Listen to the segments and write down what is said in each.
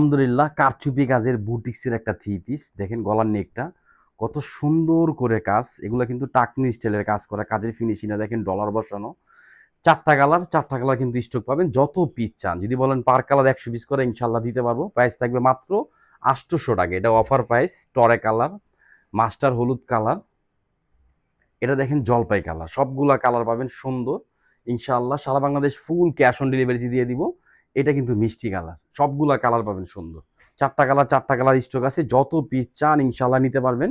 আলহামদুলিল্লাহ, কারচুপি কাজের বুটিক্সের একটা থ্রি পিস দেখেন গলার নেকটা। কত সুন্দর করে কাজ। এগুলো কিন্তু টাকনি স্টাইলের কাজ করা। কাজের ফিনিশিংটা দেখেন ডলার বসানো। চারটা কালার চারটা কালার কিন্তু স্টক পাবেন। যত পিস চান। যদি বলেন পার কালার একশো পিস করে ইনশাল্লাহ দিতে পারব। প্রাইস থাকবে মাত্র আটশোশো টাকা। এটা অফার প্রাইস টরে কালার মাস্টার হলুদ কালার এটা দেখেন জলপাই কালার সবগুলা কালার পাবেন সুন্দর। ইনশাল্লাহ সারা Bangladesh full cash on delivery দিয়ে দিব। এটা কিন্তু মিষ্টি কালার। সবগুলা কালার পাবেন সুন্দর। চারটা কালার চারটা কালার স্টক আছে। যত পিস চান ইনশাল্লাহ নিতে পারবেন।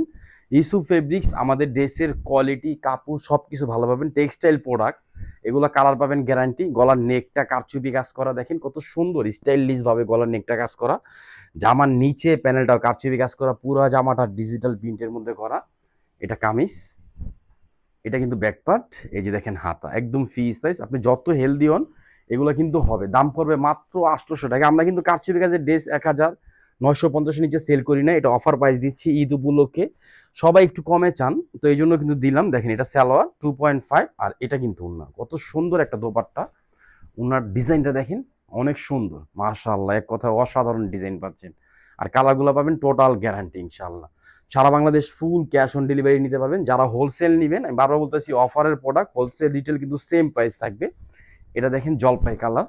ইস্যু ফেব্রিক্স আমাদের ড্রেসের কোয়ালিটি কাপড় সব কিছু ভালো পাবেন। টেক্সটাইল প্রোডাক্ট এগুলো কালার পাবেন গ্যারান্টি গলার নেকটা কারচুপি কাজ করা। দেখেন কত সুন্দর স্টাইলিশ ভাবে গলার নেকটা কাজ করা। জামার নিচে প্যানেলটাও কারচুপি কাজ করা। পুরো জামাটা ডিজিটাল প্রিন্টের মধ্যে করা। এটা কামিজ। এটা কিন্তু ব্যাকপার্ট এই যে দেখেন হাতা। একদম ফি সাইজ আপনি যত হেলদি হন এগুলো কিন্তু হবে। দাম পড়বে মাত্র আটশোশো টাকা। আমরা কিন্তু কারচুপি কাজের ড্রেস এক হাজার নয়শো পঞ্চাশের নিচে সেল করি না, এটা অফার প্রাইস দিচ্ছি ঈদ উপলক্ষে। সবাই একটু কমে চান, তো এই জন্য কিন্তু দিলাম। দেখেন এটা স্যালোয়ার টু পয়েন্ট ফাইভ আর এটা কিন্তু উন্না। কত সুন্দর একটা দোপাট্টা। উনার ডিজাইনটা দেখেন, অনেক সুন্দর। মাশাআল্লাহ, এক কথা অসাধারণ ডিজাইন পাচ্ছেন। আর কালারগুলো পাবেন টোটাল গ্যারান্টি ইনশাআল্লাহ। সারা Bangladesh full cash on delivery নিতে পারবেন। যারা হোলসেল নেবেন, আমি বারবার বলতেছি অফারের প্রোডাক্ট হোলসেল রিটেল কিন্তু সেম প্রাইস থাকবে। এটা দেখেন জলপাই কালার।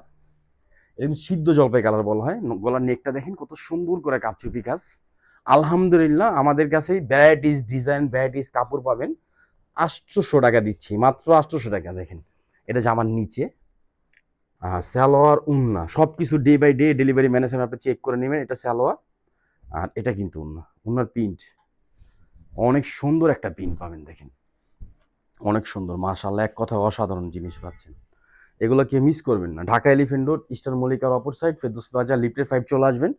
এরকম সিদ্ধ জলপাই কালার বলা হয়। গলার নেকটা দেখেন কত সুন্দর করে কাপচুপি কাজ আলহামদুলিল্লাহ আমাদের কাছে ভ্যারাইটিস ডিজাইন ভ্যারাইটিস কাপড় পাবেন। আটশোশো টাকা দিচ্ছি মাত্র আটশোশো টাকা দেখেন। এটা জামার নিচে। আহ, সালোয়ার উন্না সব কিছু day by day delivery manager আপনি চেক করে নেবেন এটা সালোয়ার। আর এটা কিন্তু উন্না উন্নার প্রিন্ট অনেক সুন্দর একটা প্রিন্ট পাবেন দেখেন। অনেক সুন্দর মাশাল্লাহ এক কথা অসাধারণ জিনিস পাচ্ছেন। এগুলো কেউ মিস করবেন না। ঢাকা এলিফেন্ট রোড ইস্টার মল্লিকার অপর সাইড ফেদুস বাজার লিফটের ফাইভ চলে আসবেন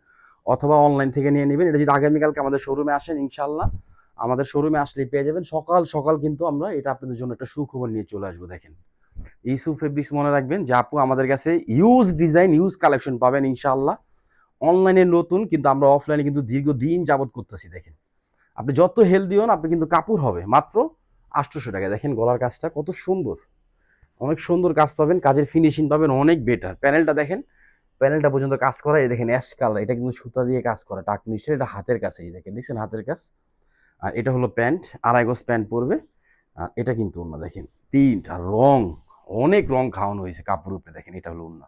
অথবা অনলাইন থেকে নিয়ে নেবেন। এটা যদি আগামীকালকে আমাদের শোরুমে আসেন ইনশাল্লাহ আমাদের শোরুমে আসলেই পেয়ে যাবেন। সকাল সকাল কিন্তু আমরা এটা আপনাদের জন্য একটা সুখবর নিয়ে চলে আসব, দেখেন। ইসু ফেব্রিক্স মনে রাখবেন যে আপু আমাদের কাছে ইউজ ডিজাইন ইউজ কালেকশন পাবেন ইনশাল্লাহ অনলাইনে নতুন, কিন্তু আমরা অফলাইনে কিন্তু দীর্ঘদিন যাবত করতেছি, দেখেন। আপনি যত হেলদি হন, আপনি কিন্তু কাপড় হবে। মাত্র আটশোশো টাকা দেখেন গলার কাজটা কত সুন্দর। অনেক সুন্দর কাজ পাবেন, কাজের ফিনিশিং পাবেন অনেক বেটার প্যানেলটা দেখেন প্যানেলটা পর্যন্ত কাজ করা, এই দেখেন অ্যাশ কালার এটা কিন্তু সুতা দিয়ে কাজ করা, টাক মিস্টের এটা হাতের কাছে এই দেখেন, দেখছেন হাতের কাজ? আর এটা হলো প্যান্ট, আড়াই গজ প্যান্ট পরবে। আর এটা কিন্তু অন্য দেখেন প্রিন্ট আর রং, অনেক রং খাওয়ানো হয়েছে কাপড় উপরে, দেখেন, এটা হলো উন্না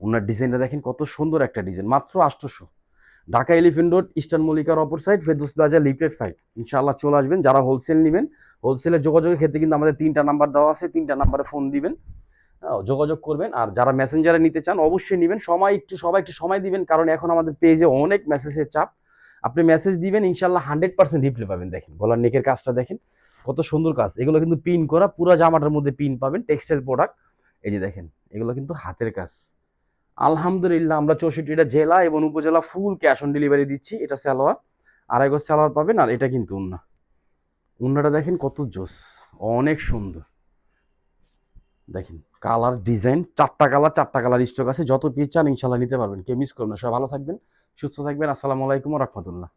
উন্নার ডিজাইনটা দেখেন, কত সুন্দর একটা ডিজাইন মাত্র আটশোশো ঢাকা এলিফেন্ট রোড, ইস্টার্ন মল্লিকার অপর সাইড ফেদুস প্লাজা লিফটেড ফাইভ ইনশাআল্লাহ চলে আসবেন। যারা হোলসেল নেবেন হোলসেলের যোগাযোগের ক্ষেত্রে কিন্তু আমাদের তিনটা নাম্বার দেওয়া আছে, তিনটা নাম্বারে ফোন দিবেন। যোগাযোগ করবেন। আর যারা মেসেঞ্জারে নিতে চান, অবশ্যই নেবেন। সময় একটু, সবাই একটু সময় দিবেন, কারণ এখন আমাদের পেজে অনেক মেসেজের চাপ। আপনি মেসেজ দিবেন ইনশাল্লাহ হান্ড্রেড পার্সেন্ট রিপ্লাই পাবেন। দেখেন, গলার নেকের কাজটা দেখেন, কত সুন্দর কাজ। এগুলো কিন্তু পিন করা, পুরো জামাটার মধ্যে পিন পাবেন টেক্সটাইল প্রোডাক্ট এই যে দেখেন, এগুলো কিন্তু হাতের কাজ। আলহামদুলিল্লাহ, আমরা চৌষট্টিটা জেলা এবং উপজেলা ফুল ক্যাশ অন ডেলিভারি দিচ্ছি। এটা স্যালোয়ার আড়াই গজ স্যালোয়ার পাবেন, আর এটা কিন্তু উন্না। উন্নাটা দেখেন কত জোস, অনেক সুন্দর। দেখেন, কালার, ডিজাইন, চারটা কালার চারটা কালার স্টক আছে, যত পিস চান ইনশাল্লাহ নিতে পারবেন। কেউ মিস করবেন না। সবাই ভালো থাকবেন, সুস্থ থাকবেন। আসসালামু আলাইকুম রহমতুল্লাহ।